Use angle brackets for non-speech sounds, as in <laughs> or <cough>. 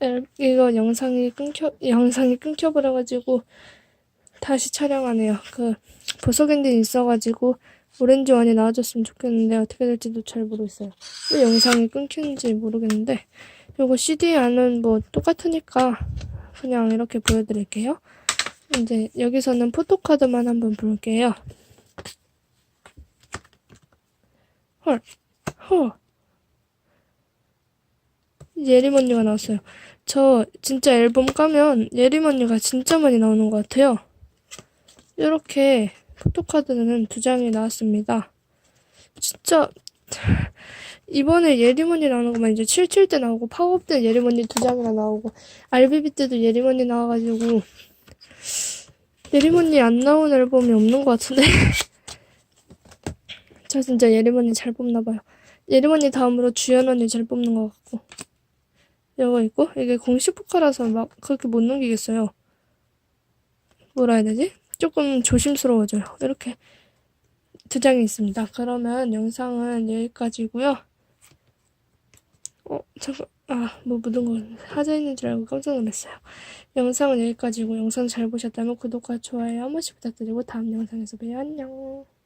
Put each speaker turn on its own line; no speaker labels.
앨- 이거 영상이 끊겨 영상이 끊겨버려 가지고 다시 촬영하네요. 그 보석 엔딩 있어가지고 오렌지 원이 나와줬으면 좋겠는데 어떻게 될지도 잘 모르겠어요. 왜 영상이 끊기는지 모르겠는데 요거 CD 안은 뭐 똑같으니까 그냥 이렇게 보여드릴게요. 이제 여기서는 포토카드만 한번 볼게요. 헐, 헐. 예리먼니가 나왔어요. 저 진짜 앨범 까면 예리먼니가 진짜 많이 나오는 것 같아요. 이렇게 포토카드는 두 장이 나왔습니다. 진짜 이번에 예리머니 나오는 것만 이제 77 때 나오고 파워업 때 예리머니 두 장이나 나오고 RBB 때도 예리머니 나와가지고 예리머니 안 나온 앨범이 없는 것 같은데 <laughs> 저 진짜 예리머니 잘 뽑나 봐요. 예리머니 다음으로 주연 언니 잘 뽑는 것 같고 이거 있고 이게 공식 포카라서 막 그렇게 못 넘기겠어요. 뭐라 해야 되지? 조금 조심스러워져요. 이렇게 두 장이 있습니다. 그러면 영상은 여기까지고요. 어, 잠깐, 아, 뭐 묻은 거 하자 있는 줄 알고 깜짝 놀랐어요. 영상은 여기까지고 영상 잘 보셨다면 구독과 좋아요 한 번씩 부탁드리고 다음 영상에서 봬요. 안녕.